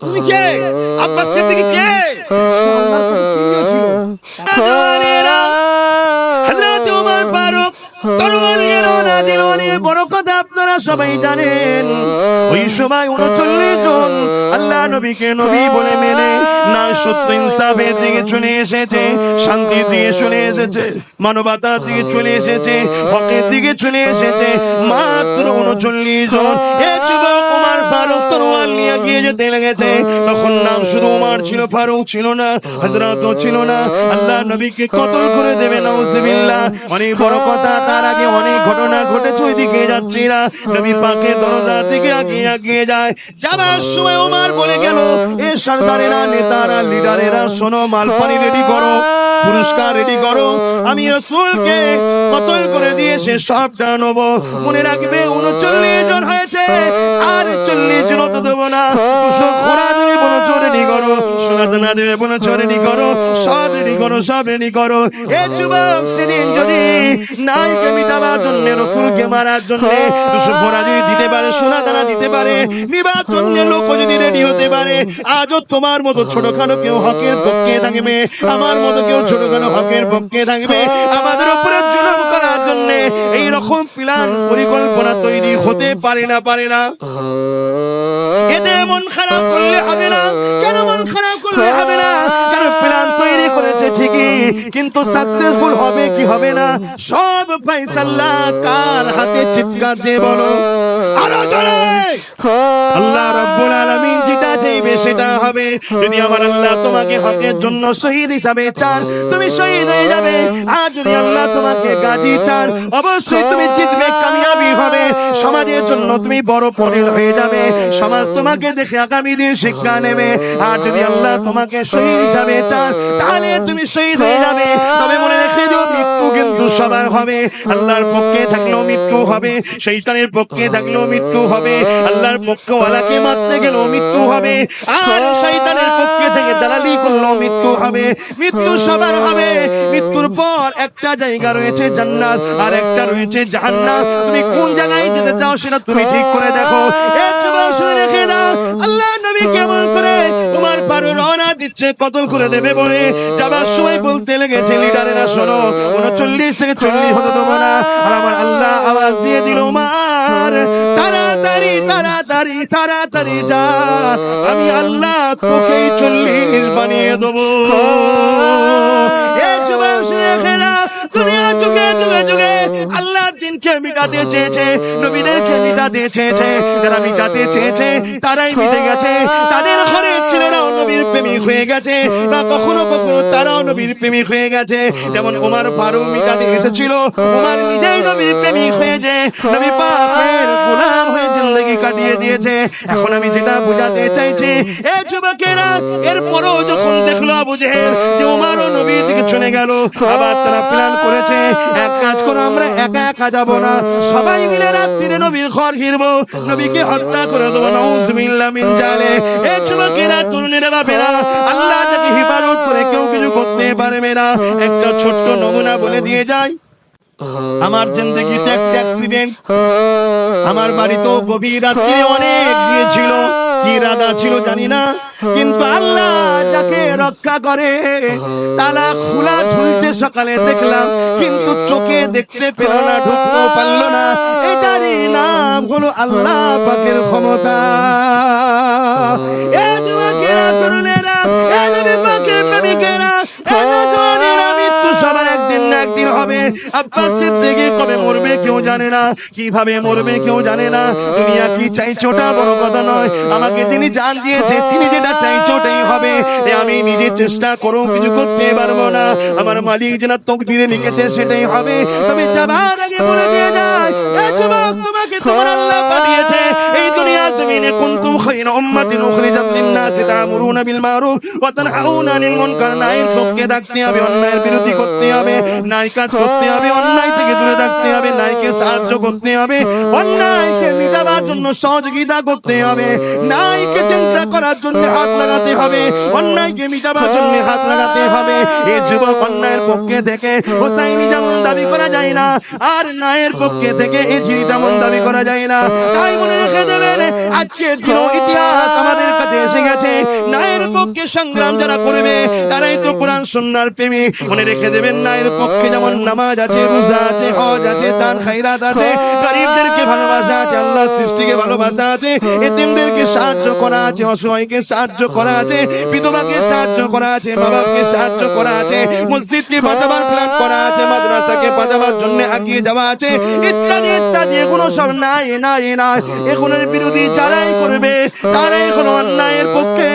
তুমি কে আব্বাস সিদ্দিকী কে সবাই জানেন, ওই সময় উনচল্লিশ জন আল্লাহ নবীকে নবী বলে মেনে না সত্য দিকে চলে এসেছে চলে এসেছে দিকে চলে এসেছে, হকের দিকে চলে এসেছে। মাত্র উনচল্লিশ জন তখন নাম শুধু উমার ছিল, ফারুক ছিল না হজরত ছিল না। আল্লাহ নবীকে কতল করে দেবে, নাউজুবিল্লাহ। অনেক বড় কথা, তার আগে অনেক ঘটনা ঘটেছে, ওইদিকে যাচ্ছি না। নবী পাকে দরজার দিকে আগিয়ে আগিয়ে যায়। যাবার সময় ওমার বলে গেল, এ সর্দারেরা, নেতারা, লিডারেরা, শোনো, মালপানি রেডি করো। পুরস্কার রেডি করো। আমি রসুলকে কতল করে দিয়ে সে সবটা নেব। মনে রাখবে, উনচল্লিশ জন হয়েছে, আর চল্লিশ জন তো দেবো না। দুশো ঘোড়া দেবে বলো রেডি করো। সোনা দানা দেবে বলো রেডি করো। সব রেডি করো, সব রেডি করো। এ যুবক, সেদিন যদি নাইকে মিটাবার জন্য, রসুলকে মারার জন্য দুশো ঘোড়া যদি দিতে পারে সোনা দিতে পারে, নিবার লোক যদি রেডি হতে পারে, আজও তোমার মতো ছোটখাটো কেউ হকের পক্ষে থাকবে, আমার মতো কেউ ছোটখাটো হকের পক্ষে থাকবে। আমাদের উপরে জুলুম করার জন্য এই রকম প্ল্যান, পরিকল্পনা তৈরি হতে পারে না পারে না। এতে মন খারাপ করলে হবে না। কেন মন খারাপ করলে হবে না? কেন প্ল্যান তৈরি করেছে ঠিকই, কিন্তু সাকসেসফুল হবে কি হবে না? সব ফয়সালা কার হাতে চিৎকার দিয়ে বলো? আরও জোরে! আল্লাহ রাব্বুল আলামিন যেটা চাইবে সেটা হবে। যদি আমার আল্লাহ তোমাকে জন্য শহীদ হিসাবে চান, তুমি শহীদ হয়ে যাবে। আর যদি আল্লাহ তোমাকে গাজী চান, অবশ্যই তুমি জিতবে, কামিয়াবি হবে। সমাজের জন্য তুমি বড় পরিল হয়ে যাবে। সমাজ তোমাকে দেখে আগামী দিন শিক্ষা নেবে। আর যদি আল্লাহ তোমাকে শহীদ হিসাবে চান, তাহলে তুমি শহীদ হয়ে যাবে। তবে মনে রেখে দিও, মৃত্যু কিন্তু সবার হবে। আল্লাহর পক্ষে থাকলেও মৃত্যু হবে শৈতানের পক্ষে থাকলেও মৃত্যু হবে, আল্লাহর পক্ষে ওয়ালাকে মারতে গেলেও মৃত্যু হবে, আর শয়তানের পক্ষে থেকে দালালি করলেও মৃত্যু হবে, মৃত্যু সবার হবে, মৃত্যুর পর একটা জায়গা রয়েছে জান্নাত, আর একটা রয়েছে জাহান্নাম। তুমি কোন জায়গায় যেতে চাও সেটা তুমি ঠিক করে দেখো। এ যুবক, শুনে রেখে দাও, আল্লাহ নবী কেমন দিচ্ছে কতল করে দেবে বলে যাবার সময় বলতে লেগেছে, লিডারেরা, শোনো, উনচল্লিশ থেকে চল্লিশ হতে না আর আমার আল্লাহ আওয়াজ দিয়ে দিল, মার, তাড়াতাড়ি তাড়াতাড়ি তাড়াতাড়ি যা, আমি আল্লাহ তোকেই চল্লিশ বানিয়ে দেবো। এ যুবক শুনে রেখে দাও দুনিয়া যুগে যুগে যুগে আল্লাহ দিনকে মিটাতে চেয়েছে, নবীদেরকে মিটাতে চেয়েছে, যারা মিটাতে চেয়েছে, তারাই মিটে গেছে। তাদের ছেলেরাও নবীর প্রেমিক হয়ে গেছে কখনো কখনো তারাও নবীর প্রেমিক হয়ে গেছে। যেমন ফারুক মিটাতে এসেছিল নিজেই নবীর প্রেমিক নবী পাকের গোলাম হয়ে জিন্দগি কাটিয়ে দিয়েছে। এখন আমি যেটা বোঝাতে চাইছি, এ যুবকেরা, এরপরও যখন দেখল জেহেল যে উমারও নবীর দিকে চলে গেল, আবার তারা প্ল্যান করেছে এক কাজ করো, আমরা একা একা যাব না। সবাই মিলে রাত্রিরে নবীর ঘর ঘিরবো। নবীকে হত্যা করে দেবো, নাউজুবিল্লাহ মিন জালে। এ যুবকেরা, তরুণেরা, বাপেরা, আল্লাহ যাকে হিফাজত করে কেউ কিছু করতে পারবে না। একটা ছোট্ট নমুনা বলে দিয়ে যায় আমার জিন্দগিতে একটা অ্যাক্সিডেন্ট আমার বাড়িতেও গভীর রাত্রে অনেক গিয়েছিল। কি রাধা ছিল জানি না। কিন্তু আল্লাহ যাকে রক্ষা করে তালা খোলা ঝুলছে সকালে দেখলাম, কিন্তু চোখে দেখতে পেল না, ঢুকতেও পারল না। এটারই নাম হলো আল্লাহ পাকের ক্ষমতা। এ যুবকেরা, তরুণেরা, এ নবী পাকের প্রেমিকেরা, এ আব্বাস সিদ্দিকী কবে মরবে কেউ জানে না, কীভাবে মরবে কেউ জানে না। দুনিয়া কি চাইছে ওটা বড় কথা নয়। আমাকে তিনি জান দিয়েছে, তিনি যেটা চাইছে ওটাই হবে। আমি নিজে চেষ্টা করো কিছু করতে পারব না। আমার মালিক যেটা দিয়ে লিখেছে সেটাই হবে। তবে যাবার আগে বলে দিয়ে যায় তোমাকে তোমার আল্লাহ পাঠিয়েছে। এই দুনিয়ার জমিনে কুনতুম খায়রা উম্মাতিন উখরিজাত লিন-নাসি তা'মুরুনা বিল মারুফ ওয়া তানহাউনা আনিল মুনকার। নাইর পক্ষে থাকতে হবে, অন্যায়ের বিরোধী করতে হবে নাই কাজ করতে হবে, অন্যায় থেকে দূরে থাকতে হবে নাইকে সাহায্য করতে হবে, অন্যায়কে মিটাবার জন্য সহযোগিতা করতে হবে নাইকে চিন্তা করার জন্য হাত লাগাতে হবে, অন্যায়কে মিটাবার জন্য হাত লাগাতে হবে। এই যুবক অন্যায়ের পক্ষে থেকে হোসাইনি যেমন দাবি করা যায় না, আর নায়ের পক্ষে থেকে এই ঝিরি তেমন দাবি করা যায় না। তাই মনে রেখে দেবেন, আজকের দিন ইতিহাস আমাদের কাছে এসে গেছে। নায়ের পক্ষে সংগ্রাম যারা করবে, তারাই তো কোরআন, সুন্নার প্রেমী। মনে রেখে দেবেন না এর পক্ষে যেমন নামাজ আছে, রোজা আছে, হজ আছে, দান খাইরাত আছে, গরিবদেরকে ভালোবাসা আছে আল্লাহ সৃষ্টিকে ভালোবাসা আছে, এতিমদেরকে সাহায্য করা আছে, অসহায়কে সাহায্য করা আছে, বিধবাকে সাহায্য করা আছে মা বাপকে সাহায্য করা আছে, মসজিদকে বাঁচাবার প্ল্যান করা আছে, মাদ্রাসাকে বাঁচাবার জন্য আগিয়ে যাওয়া আছে, ইত্যাদি ইত্যাদি, এগুলো সব নাই নাই নাই। এগুলোর বিরোধী যারাই করবে, তারাই কোনো অন্যায়ের পক্ষে।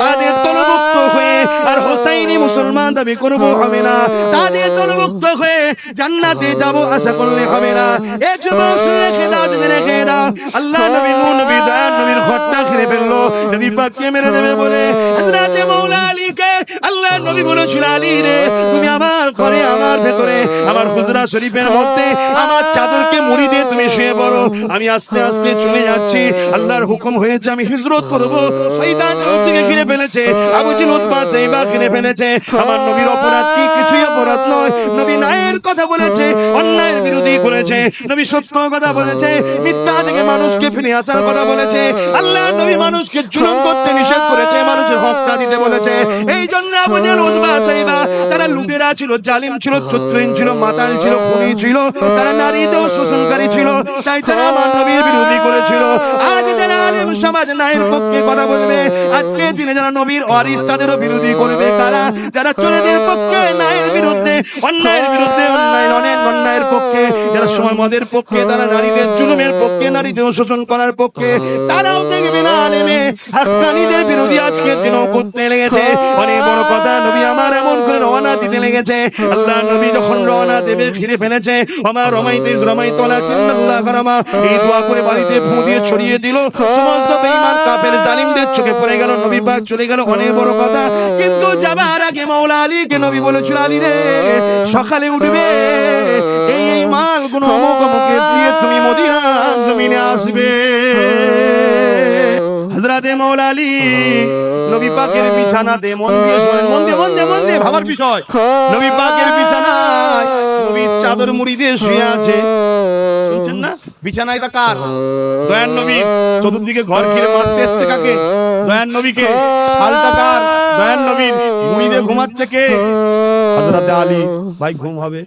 তাদের তলভুক্ত হয়ে আর হোসাইনি মুসলমান দাবি করব হবে না। তাদের তলভুক্ত হয়ে জান্নাতে যাব আশা করলে হবে না। এ যুবক রেখে দাও, যদি রেখে দাও। আল্লাহ নবী নবী দয়ার নবীর ঘটনা ঘিরে ফেলল। নবী পাককে মেরে দেবে বলে। হযরতে মাওলা আলীকে আল্লাহ নবী বলেছিল আলী তুমি আমার ঘরে, আমার ভেতরে, আমার হুজরা শরীফের মধ্যে, আমার চাদরকে মুড়ি দিয়ে তুমি শুয়ে পড়ো। আমি আস্তে আস্তে চলে যাচ্ছি। আল্লাহর হুকুম হয়েছে, আমি হিজরত করব। শয়তান দিকে ঘিরে ফেলেছে, আবু জিল উতবা সেইবা ঘিরে ফেলেছে। আমার নবীর অপরাধ কি? কিছুই অপরাধ নয়। নবী ন্যায়ের কথা বলেছে, অন্যায়ের বিরোধী করেছে। নবী সত্য কথা বলেছে, মিথ্যা থেকে মানুষকে ফিরে আসার কথা বলেছে। আল্লাহ নবী মানুষকে জুলুম করতে নিষেধ করেছে, মানুষের হত্যা দিতে বলেছে। এই জন্য আবু জিল উতবা সেইবা তারা লুটেরা ছিল, জালিম ছিল চত্রিন ছিল, মাতাল ছিল, খুনি ছিল, তারা নারীদেরও শোষণকারী ছিল, তাই তারা আমার নবীর বিরোধী করেছিল। আজ যারা আলেম সমাজ নায়ের পক্ষে কথা বলবে, আজকে দিনে যারা নবীর ওয়ারিস তাদেরও বিরোধী করবে। তারা যারা চোরেদের পক্ষে নায়ের বিরুদ্ধে, অন্যায়ের বিরুদ্ধে অন্যায় অনেক অন্যায়ের পক্ষে, যারা সময় মদের পক্ষে, তারা নারীদের জুলুমের পক্ষে, নারীদের শোষণ করার পক্ষে, তারাও দেখবে না আলেমে। হাক্কানিদের বিরোধী আজকে দিনও করতে লেগেছে। অনেক বড় কথা, নবী আমার এমন করে রওনা দিতে লেগেছে। আল্লাহ নবী যখন রওনা দেবে, ফিরে ফেলেছে। আমার রমাইতে রমাই তোলা কিন্নাল্লাহ কারামা। এই দোয়া করে বাড়িতে ফু দিয়ে ছড়িয়ে দিল। সমস্ত বেঈমান কাফের জালিমদের চোখে পড়ে গেল। নবী পাক চলে গেল অনেক বড় কথা। কিন্তু যাবার আগে মাওলা আলীকে নবী বলেছিল, আলী রে, সকালে উঠবে। এই এই মালগুলো অমুক অমুকে দিয়ে তুমি মদিনা জমিনে আসবে। হযরতে মাওলা আলী নবী পাকের বিছানাতে মন দিয়ে শোনেন, মন দিয়ে মন দিয়ে মন দিয়ে ভাবার বিষয়। নবী পাকের বিছানায় নবীর চাদর মুড়ি দিয়ে শুয়ে আছে। শুনছেন না? বিছানা এটা কার? দয়ান নবী, চতুর্দিকে ঘর ঘিরে মারতে এসছে কাকে? দয়ান নবীকে। শালটা কার? দয়ান নবীর মুড়ি দিয়ে ঘুমাচ্ছে কে? হযরতে আলী, ভাই ঘুম হবে?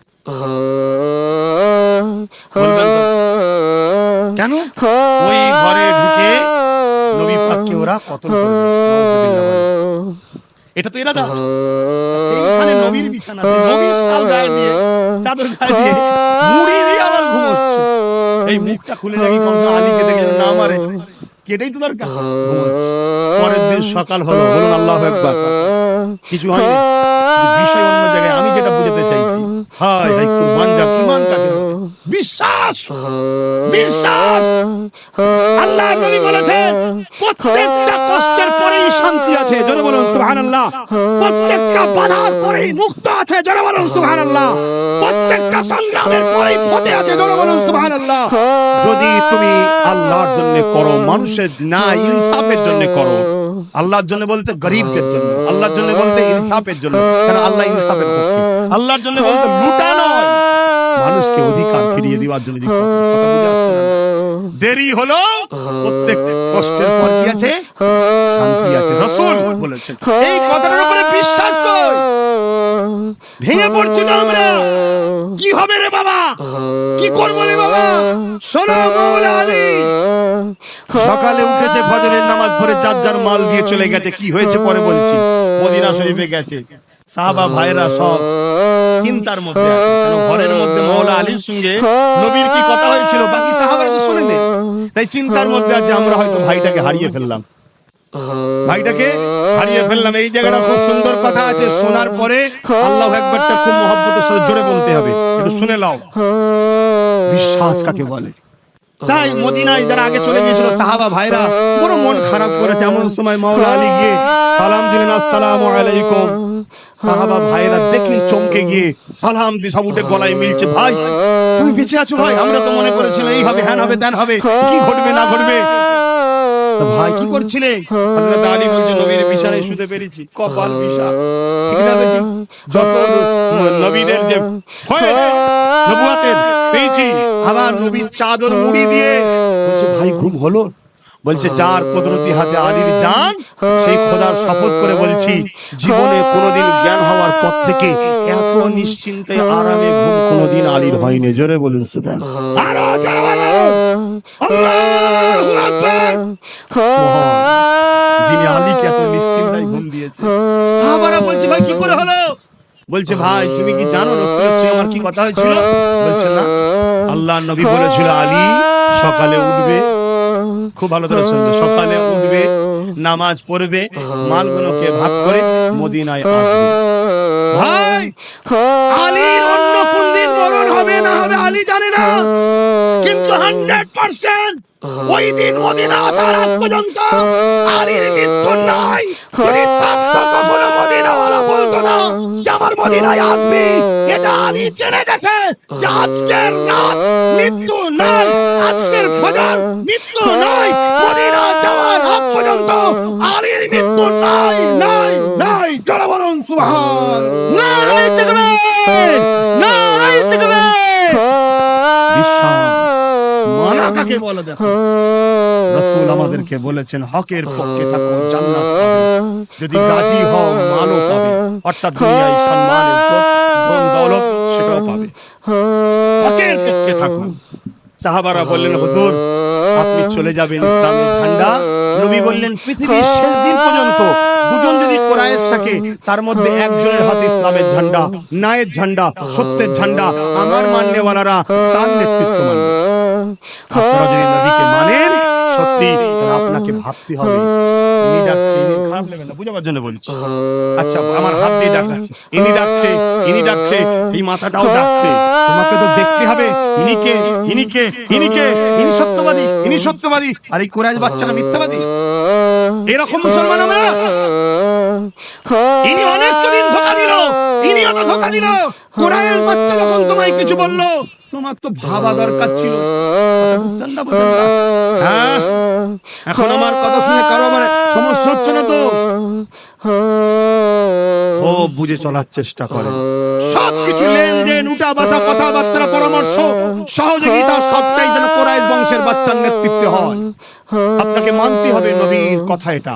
কেন? ওই ঘরে ঢুকে নবী পাককে ওরা কতল করবে এটা তো এরাদা সেইখানে নবীর বিছানাতে নবীর শাল গায়ে দিয়ে, চাদর গায়ে দিয়ে মুড়ি দিয়ে আবার ঘুমোচ্ছে এই মুখটা খুলে নাকি কমসে আলীকে দেখে না মারে। কেটেই তোমার ঘুমোচ্ছে পরের দিন সকাল হলো, বলুন আল্লাহ একবার কিছু হয়নি। আমি যেটা বুঝাতে চাইছি কাকে বিশ্বাস! বিশ্বাস! আল্লাহ নবী বলেছেন, প্রত্যেকটা কষ্টের পরেই শান্তি আছে, জোরে বলুন, সুবহানাল্লাহ। প্রত্যেকটা বাধার পরেই মুক্ত আছে, জোরে বলুন, সুবহানাল্লাহ। প্রত্যেকটা সংগ্রামের পরেই ফতে আছে, জোরে বলুন, সুবহানাল্লাহ। যদি তুমি আল্লাহর জন্য করো, মানুষের না, ইনসাফের জন্য করো আল্লাহর জন্য বলতে গরিবদের জন্য আল্লাহর জন্য বলতে ইনসাফের জন্য কারণ আল্লাহ ইনসাফের পক্ষে? আল্লাহর জন্য বলতে লুটা নয় মানুষকে অধিকার ফিরিয়ে দেওয়ার জন্য? দেরি হলো প্রত্যেক কষ্টের পর কি আছে? শান্তি আছে। রসুল বলেছেন এই কথাটার উপরে বিশ্বাস কর। ভেঙে পড়ছি তো আমরা। কি হবে রে বাবা? কি করব রে বাবা? শোনো মৌলা আলী। সকালে উঠেছে ফজরের নামাজ পড়ে যার যার মাল দিয়ে চলে গেছে। কি হয়েছে পরে বলছি। মদিনা শরীফে গেছে। সাহাবা ভাইরা সব চিন্তার মধ্যে ঘরের মধ্যে মৌলা আলীর সঙ্গে নবীর কি কথা হয়েছিল? বাকি সাহাবারা তো শোনেনি। তাই চিন্তার মধ্যে আছে, আমরা হয়তো ভাইটাকে হারিয়ে ফেললাম। ভাইটাকে হারিয়ে ফেললাম। এই জায়গাটা খুব সুন্দর কথা আছে, শোনার পরে আল্লাহ একবারটা খুব মহব্বতের সাথে জোরে বলতে হবে। একটু শুনে নাও। বিশ্বাস কাকে বলে? তাই মদিনায় যারা আগে চলে গিয়েছিল, সাহাবা ভাইরা, বড় মন খারাপ করেছে এমন সময় মাওলা আলী গিয়ে সালাম দিলেন আলাইকুম। সাহাবা ভাইরা দেখে চমকে গিয়ে, সালাম দিয়ে সব উঠে গলায় মিলছে। ভাই, তুমি বেঁচে আছো ভাই? আমরা তো মনে করেছিলাম, এই হবে, হ্যান হবে, ত্যান হবে। কি ঘটবে, না ঘটবে? ভাই, কি করছিলে? হযরত আলী বলছে, নবীর বিছানায় শুতে পেরেছি। কপাল বিশা ঠিক না যত নবীদের যে নবুয়াতের পেয়েছি, আবার নবীর চাদর মুড়ি দিয়ে বলছে, ভাই, ঘুম হলো? বলছে, যার কুদরতি হাতে আলীর জান, সেই খোদার শপথ করে বলছি, জীবনে কোনোদিন জ্ঞান হওয়ার পর থেকে এত নিশ্চিন্তে আরামে ঘুম কোনোদিন আলীর হয়নি। জোরে বলুন বলুন। যিনি আলীকে এত নিশ্চিন্তায় ঘুম দিয়েছে। সাহাবারা বলছে, ভাই, কি করে হলো? বলছে, ভাই, তুমি কি জানো রসুলের সঙ্গে আমার কি কথা হয়েছিল? বলছে, না। আল্লাহ নবী বলেছিল, আলী সকালে উঠবে খুব ভালো করে শুনবে সকালে উঠবে, নামাজ পড়বে, মালগুলোকে ভাগ করে মদিনায় আসবে। ভাই অন্য কোন দিন মরণ হবে না হবে আলী জানে না, কিন্তু হান্ড্রেড পার্সেন্ট ওই দিন মদিনা আসার আগ পর্যন্ত আলীর মৃত্যু নাই যদি থাকতো কখনো মদিনাওয়ালা বলতো না যে আমার মদিনায় আসবি এটা আলী জেনে গেছে যে আজকের রাত মৃত্যু নাই আজকের ফজর মৃত্যু নাই মদিনা যাওয়ার আগ পর্যন্ত আলীর মৃত্যু নাই নাই নাই চলো বলুন সুবহান নাই তাকবীর নাই তাকবীর কাকে বলে দেখো? রসুল আমাদেরকে বলেছেন, হকের পক্ষে থাকো, জান্নাত যদি গাজী হও, মালও পাবে। অর্থাৎ দুনিয়ায় সম্মান দৌলত সেটাও পাবে। হকের পক্ষে থাকুন সাহাবারা বললেন, হুজুর, আপনি চলে যাবেন ইসলামের ঝান্ডা। নবী বললেন, পৃথিবীর শেষ দিন পর্যন্ত দুজন যদি কোরআশ থাকে, তার মধ্যে একজনের হাতে ইসলামের ঝান্ডা ন্যায়ের ঝান্ডা, সত্যের ঝান্ডা, আমার মান্যওয়ালারা তার নেতৃত্ব মানবে। আপনারা যদি নবীকে মানেন সত্যি আপনাকে ভাবতে হবে। ইনি ডাকছে খারাপ লাগবে না বুঝাবার জন্য বলছি। আচ্ছা আমার হাত দিয়ে ডাকাচ্ছে ইনি ডাকছে ইনি ডাকছে এই মাথাটাও ডাকছে। তোমাকে তো দেখতে হবে ইনি সত্যবাদী ইনি সত্যবাদী। আর এই কোরআশ বাচ্চারা মিথ্যাবাদী। এরকম মুসলমান আমরা? ইনি অনেক দিন ধোকা দিল ইনি অত ধোকা দিল। কোরআনের বাচ্চা যখন তোমায় কিছু বলল, তোমার তো ভাবা দরকার ছিল। হ্যাঁ? এখন আমার কথা শুনে কারও আমার সমস্যা হচ্ছে না তো? খুব বুঝে চলার চেষ্টা করে। সবকিছু লেনদেন উঠা বসা কথাবার্তা, পরামর্শ, সহযোগিতা, সবটাই যেন কোরআশ বংশের বাচ্চার নেতৃত্বে হয়। আপনাকে মানতে হবে নবীর কথা এটা।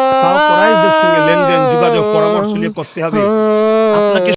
তাও সঙ্গে লেনদেন যোগাযোগ পরামর্শ নিয়ে করতে হবে। আপনাকে